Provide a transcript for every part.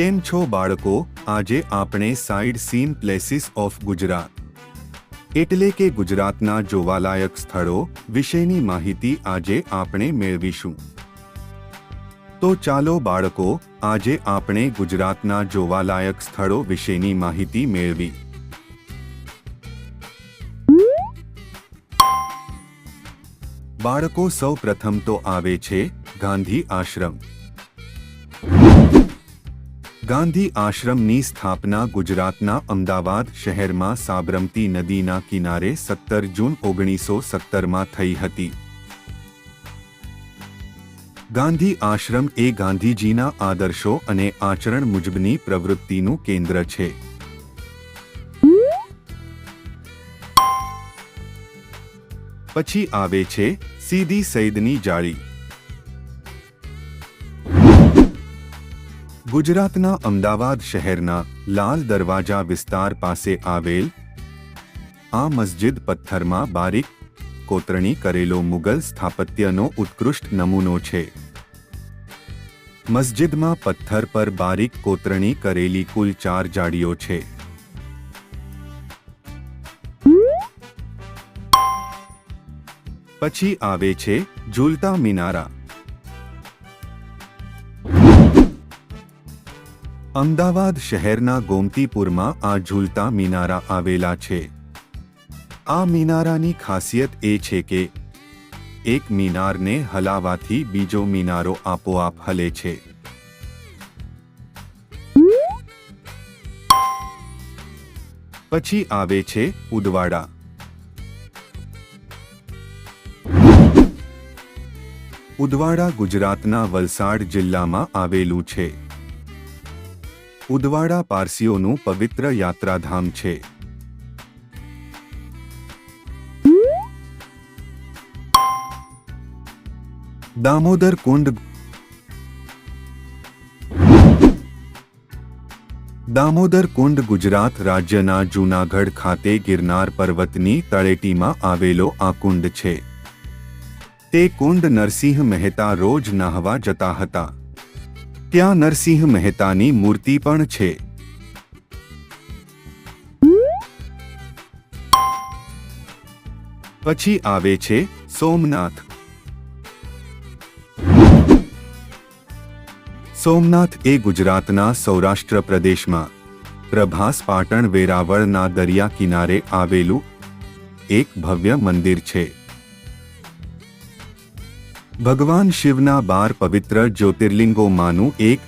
કેમ છો બાળકો? આજે આપણે sightseeing places of Gujarat. એટલે કે ગુજરાતના જોવાલાયક સ્થળો વિશેની માહિતી આજે આપણે મેળવીશું. તો ચાલો બાળકો, આજે આપણે ગુજરાતના જોવાલાયક સ્થળો વિશેની માહિતી મેળવી. બાળકો સૌ પ્રથમ તો આવે છે ગાંધી આશ્રમ. ગાંધી આશ્રમની સ્થાપના ગુજરાતના અમદાવાદ શહેરમાં સાબરમતી નદીના કિનારે સત્તર જૂન ઓગણીસો સત્તરમાં થઈ હતી. ગાંધી આશ્રમ એ ગાંધીજીના આદર્શો અને આચરણ મુજબની પ્રવૃત્તિનું કેન્દ્ર છે. પછી આવે છે સીધી સૈદની જાળી. ગુજરાતના અમદાવાદ શહેરના લાલ દરવાજા વિસ્તાર પાસે આવેલ આ મસ્જિદ પથ્થરમાં બારીક કોતરણી કરેલો મુગલ સ્થાપત્યનો ઉત્કૃષ્ટ નમૂનો છે. મસ્જિદમાં પથ્થર પર બારીક કોતરણી કરેલી કુલ ચાર જાળીઓ છે. પછી આવે છે ઝૂલતા મિનારા. અમદાવાદ શહેરના ગોમતીપુરમાં આ ઝૂલતા મિનારા આવેલા છે. આ મિનારાની ખાસિયત એ છે કે, એક મિનારને હલાવાથી બીજો મિનારો આપોઆપ હલે છે. પછી આવે છે ઉદવાડા. ઉદવાડા ગુજરાતના વલસાડ જિલ્લામાં આવેલું છે. ઉદવાડા પારસીઓનું પવિત્ર યાત્રાધામ છે. દામોદર કુંડ દામોદર કુંડ ગુજરાત રાજ્યના જૂનાગઢ ખાતે ગિરનાર પર્વતની તળેટીમાં આવેલો આ કુંડ છે. તે કુંડ નરસિંહ મહેતા રોજ નાહવા જતા હતા. ત્યાં નરસિંહ મહેતાની મૂર્તિ પણ છે. પછી આવે છે સોમનાથ. સોમનાથ એ ગુજરાતના સૌરાષ્ટ્ર પ્રદેશમાં, પ્રભાસ પાટણ વેરાવળના દરિયા કિનારે આવેલું એક ભવ્ય મંદિર છે. ભગવાન શિવના બાર પવિત્ર જ્યોતિર્લિંગોમાંનું એક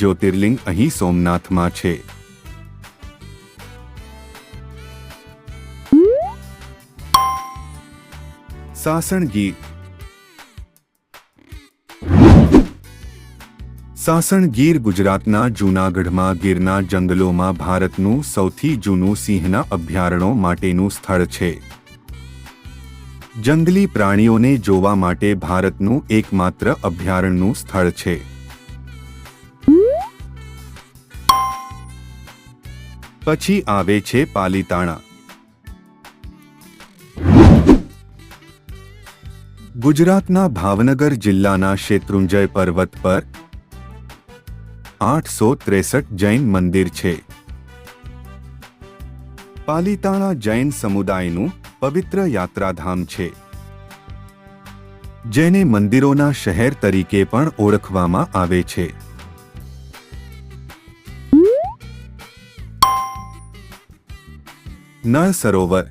જ્યોતિર્લિંગ અહીં સોમનાથમાં છે. સાસણ ગીર. સાસણ ગીર ગુજરાતના જૂનાગઢમાં ગીરના જંગલોમાં ભારતનું સૌથી જૂનું સિંહના અભયારણ્યો માટેનું સ્થળ છે. જંગલી પ્રાણીઓને જોવા માટે ભારતનું એકમાત્ર અભયારણ્યનું સ્થળ છે. પછી આવે છે પાલીતાણા. ગુજરાતના ભાવનગર જિલ્લાના શેત્રુંજય પર્વત પર આઠસો ત્રેસઠ જૈન મંદિર છે. પાલીતાણા જૈન સમુદાયનું પવિત્ર યાત્રાધામ છે. જેને મંદિરોના શહેર તરીકે પણ ઓળખવામાં આવે છે. નળ સરોવર.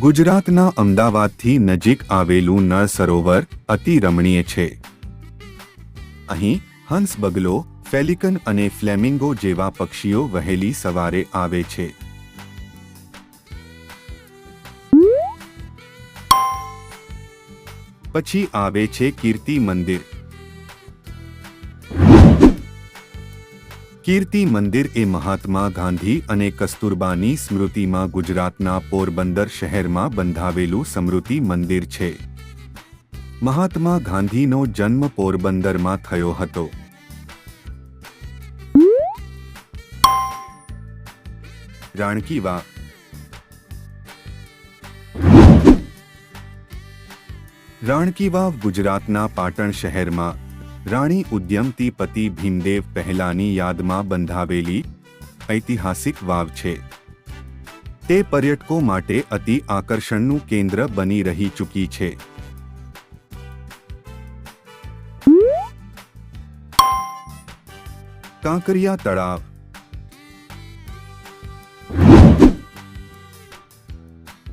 ગુજરાતના અમદાવાદથી નજીક આવેલું નળ સરોવર અતિ રમણીય છે. અહીં હંસ બગલો ફેલિકન અને ફ્લેમિંગો જેવા પક્ષીઓ વહેલી સવારે આવે છે. પછી આવે છે કીર્તિ મંદિર. કીર્તિ મંદિર એ મહાત્મા ગાંધી અને કસ્તુરબાની સ્મૃતિમાં ગુજરાતના પોરબંદર શહેરમાં બંધાવેલું સ્મૃતિ મંદિર છે. મહાત્મા ગાંધીનો જન્મ પોરબંદરમાં થયો હતો. રાણકી વાવ રાણકી વાવ ગુજરાતના પાટણ શહેરમાં રાણી ઉદ્યમતી પતિ ભીમદેવ પહેલાની યાદમાં બંધાવેલી ઐતિહાસિક વાવ છે તે પર્યટકો માટે અતિ આકર્ષણનું કેન્દ્ર બની રહી ચૂકી છે. કાંકરિયા તળાવ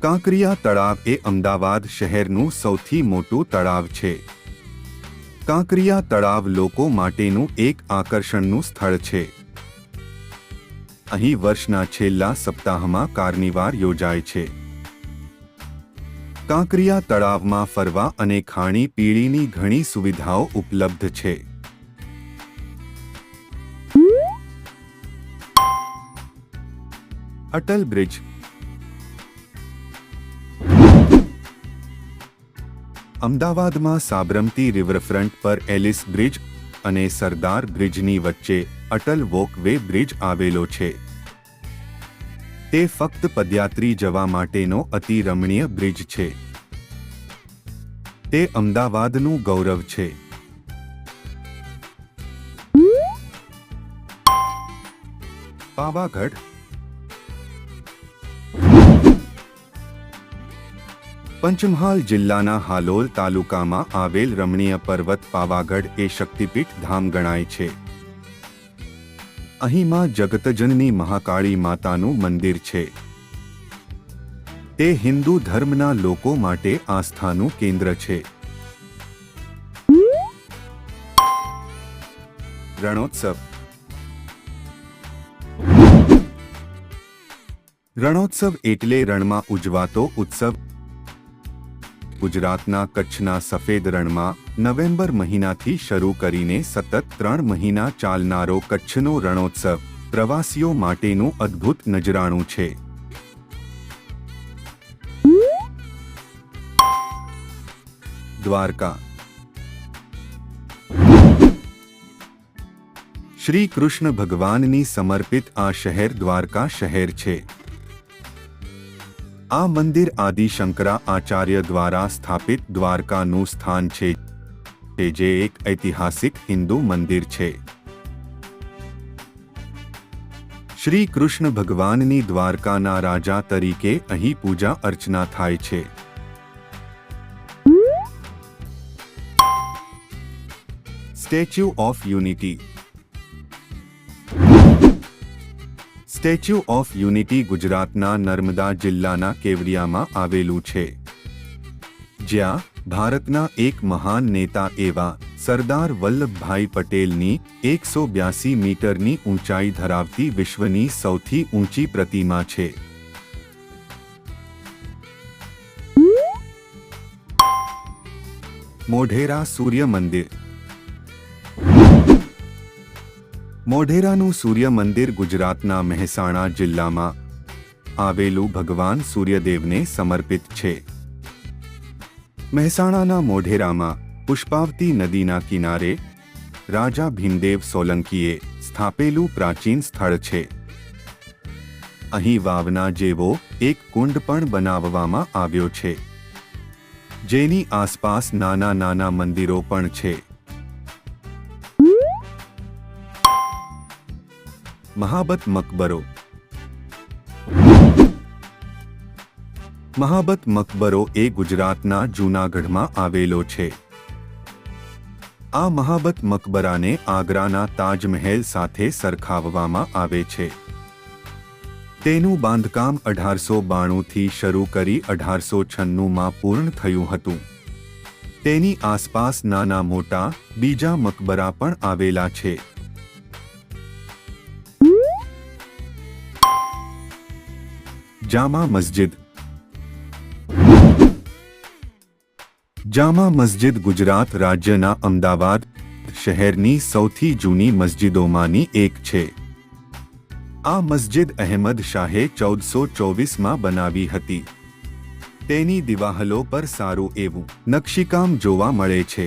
કાંકરિયા તળાવ એ અમદાવાદ શહેરનું સૌથી મોટું તળાવ છે. કાંકરિયા તળાવ લોકો માટેનું એક આકર્ષણનું સ્થળ છે. અહીં વર્ષના છેલ્લા સપ્તાહમાં કાર્નિવાર યોજાય છે. કાંકરિયા તળાવમાં ફરવા અને ખાણી પીણીની ઘણી સુવિધાઓ ઉપલબ્ધ છે. અટલ બ્રિજ અમદાવાદમાં સાબરમતી રિવરફ્રન્ટ પર એલિસ બ્રિજ અને સરદાર બ્રિજની વચ્ચે અટલ વોકવે બ્રિજ આવેલો છે. તે ફક્ત પદયાત્રી જવા માટેનો અતિ રમણીય બ્રિજ છે. તે અમદાવાદનું ગૌરવ છે. પાવાગઢ પંચમહાલ જિલ્લાના હાલોલ તાલુકામાં આવેલ રમણીય પર્વત પાવાગઢ એ શક્તિપીઠ ધામ ગણાય છે. અહીં માં જગતજનની મહાકાળી માતાનું મંદિર છે. તે હિન્દુ ધર્મના લોકો માટે આસ્થાનું કેન્દ્ર છે. રણોત્સવ રણોત્સવ એટલે રણમાં ઉજવાતો ઉત્સવ ગુજરાતના કચ્છના સફેદ રણમાં નવેમ્બર મહિનાથી શરૂ કરીને સતત ત્રણ મહિના ચાલનારો કચ્છનો રણોત્સવ પ્રવાસીઓ માટેનું અદ્ભુત નજરાણું છે. દ્વારકા શ્રી કૃષ્ણ ભગવાનની સમર્પિત આ શહેર દ્વારકા શહેર છે. આ મંદિર આદિ શંકરા આચાર્ય દ્વારા સ્થાપિત દ્વારકાનું સ્થાન છે, તે જે એક ઐતિહાસિક હિન્દુ મંદિર છે. શ્રી કૃષ્ણ ભગવાનની દ્વારકાના રાજા તરીકે અહીં પૂજા અર્ચના થાય છે. Statue of unity statue of unity ગુજરાતના નર્મદા જિલ્લાના કેવડિયામાં આવેલું છે. જ્યાં ભારતના એક મહાન નેતા એવા સરદાર વલ્લભભાઈ પટેલની એકસો બ્યાસી મીટરની ઊંચાઈ ધરાવતી વિશ્વની સૌથી ઊંચી પ્રતિમા છે. મોઢેરા સૂર્ય મંદિર મોઢેરાનું સૂર્ય મંદિર ગુજરાતના મહેસાણા જિલ્લામાં આવેલું ભગવાન સૂર્યદેવને સમર્પિત છે. મહેસાણાના મોઢેરામાં પુષ્પાવતી નદીના કિનારે રાજા ભીમદેવ સોલંકીએ સ્થાપેલું પ્રાચીન સ્થળ છે. અહીં વાવના જેવો એક કુંડ પણ બનાવવામાં આવ્યો છે. જેની આસપાસ નાના નાના મંદિરો પણ છે. મહાબત મકબરો. મહાબત મકબરો એ ગુજરાતના જૂનાગઢમાં આવેલો છે. આ મહાબત મકબરાને આગ્રાના તાજમહેલ સાથે સરખાવવામાં આવે છે. તેનું બાંધકામ અઢારસો બાણુંથી શરૂ કરી અઢારસો છન્નુંમાં પૂર્ણ થયું હતું. તેની આસપાસ નાના મોટા બીજા મકબરા પણ આવેલા છે. જામા મસ્જિદ જામા મસ્જિદ ગુજરાત રાજ્યના અમદાવાદ શહેરની સૌથી જૂની મસ્જિદોમાંની એક છે આ મસ્જિદ અહેમદ શાહે ચૌદસો ચોવીસમાં બનાવી હતી તેની દિવાહલો પર સારું એવું નકશીકામ જોવા મળે છે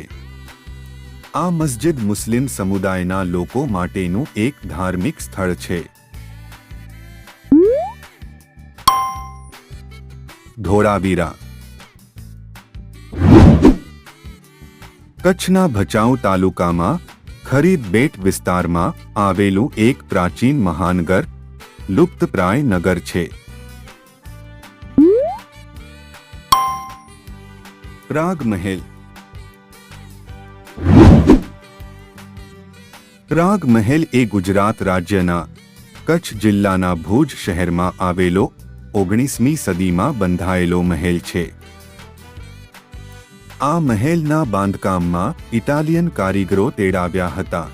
આ મસ્જિદ મુસ્લિમ સમુદાયના લોકો માટેનું એક ધાર્મિક સ્થળ છે ધોળાવીરા કચ્છના ભચાઉ તાલુકામાં ખરીદ બેટ વિસ્તારમાં આવેલું એક પ્રાચીન મહાનગર લુપ્તપ્રાય નગર છે. પ્રાગ મહેલ. પ્રાગ મહેલ એ ગુજરાત રાજ્યના કચ્છ જિલ્લાના ભુજ શહેરમાં આવેલો ઓગણીસમી સદીમાં બંધાયેલો મહેલ છે. આ મહેલના બાંધકામમાં ઇટાલિયન કારીગરો તેડાવ્યા હતા.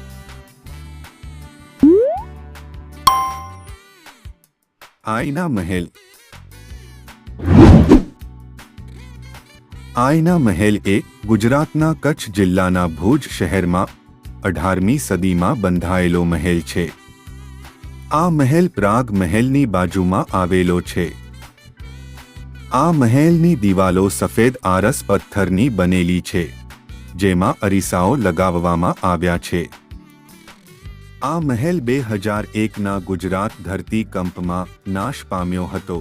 આઈના મહેલ. આઈના મહેલ એ ગુજરાતના કચ્છ જિલ્લાના ભુજ શહેરમાં અઢારમી સદીમાં બંધાયેલો મહેલ છે. આ મહેલ પ્રાગ મહેલની બાજુમાં આવેલો છે. આ મહેલની દિવાલો સફેદ આરસ પથ્થરની બનેલી છે, જેમાં અરીસાઓ લગાવવામાં આવ્યા છે. આ મહેલ બે હજાર એકના ગુજરાત ધરતીકંપમાં નાશ પામ્યો હતો.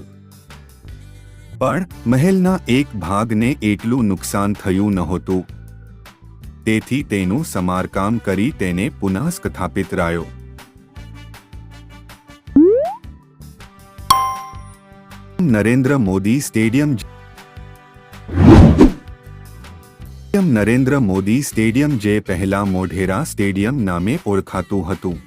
પણ મહેલના એક ભાગને એટલું નુકસાન થયું નહોતું. તેથી તેનું સમારકામ કરી તેને પુનઃસ્થાપિત રહ્યો નરેન્દ્ર મોદી સ્ટેડિયમ નરેન્દ્ર મોદી સ્ટેડિયમ જે પહેલા મોઢેરા સ્ટેડિયમ નામે ઓળખાતું હતું.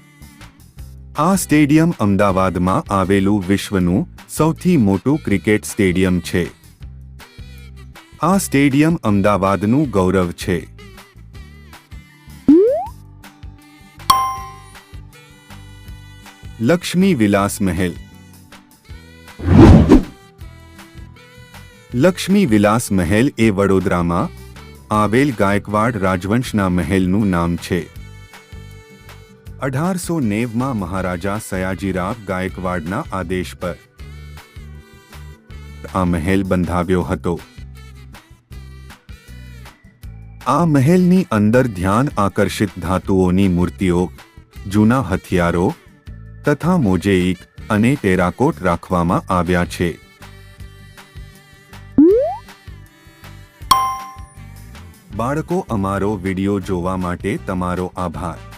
આ સ્ટેડિયમ અમદાવાદમાં આવેલું વિશ્વનું સૌથી મોટું ક્રિકેટ સ્ટેડિયમ છે. આ સ્ટેડિયમ અમદાવાદનું ગૌરવ છે. લક્ષ્મી વિલાસ મહેલ લક્ષ્મી વિલાસ મહેલ એ વડોદરામાં આવેલ ગાયકવાડ રાજવંશના મહેલનું નામ છે. અઢારસો નેવમાં મહારાજા સયાજીરાવ ગાયકવાડના આદેશ પર આ મહેલ બંધાવ્યો હતો. આ મહેલની અંદર ધ્યાન આકર્ષિત ધાતુઓની મૂર્તિઓ, જૂના હથિયારો તથા મોજેઇક અને ટેરાકોટ રાખવામાં આવ્યા છે. બાળકો અમારો વીડિયો જોવા માટે તમારો આભાર.